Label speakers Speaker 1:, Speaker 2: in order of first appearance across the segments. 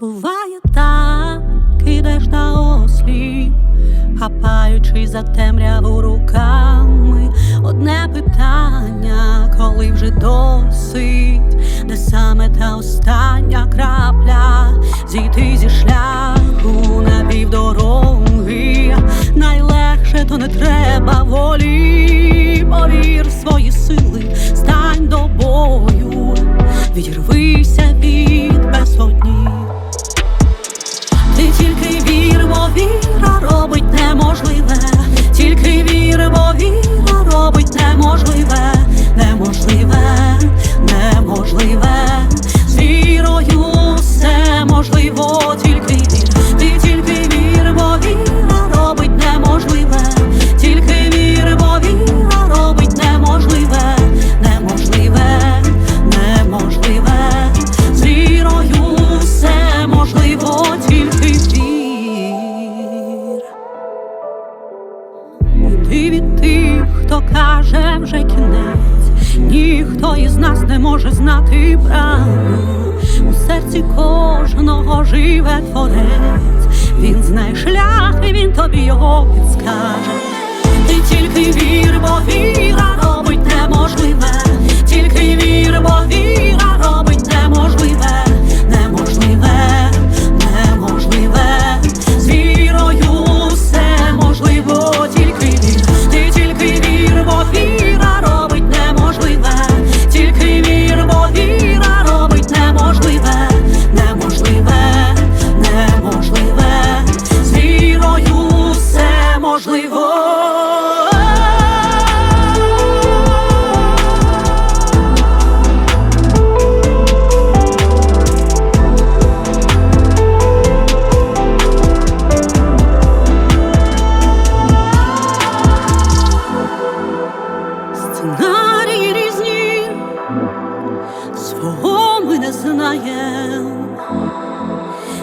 Speaker 1: Буває так, ідеш на осліп, хапаючи за темряву руками. Одне питання, коли вже досить, де саме та остання крапля, зійти зі шляху на півдороги. Найлегше, то не треба волі. Повір в свої сили, віра робить неможливе, тільки вір, бо віра хто каже вже кінець, ніхто із нас не може знати правду. У серці кожного живе творець, він знає шлях, і він тобі його підскаже.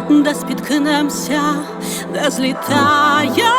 Speaker 1: Ми де спіткнемся, де злітає.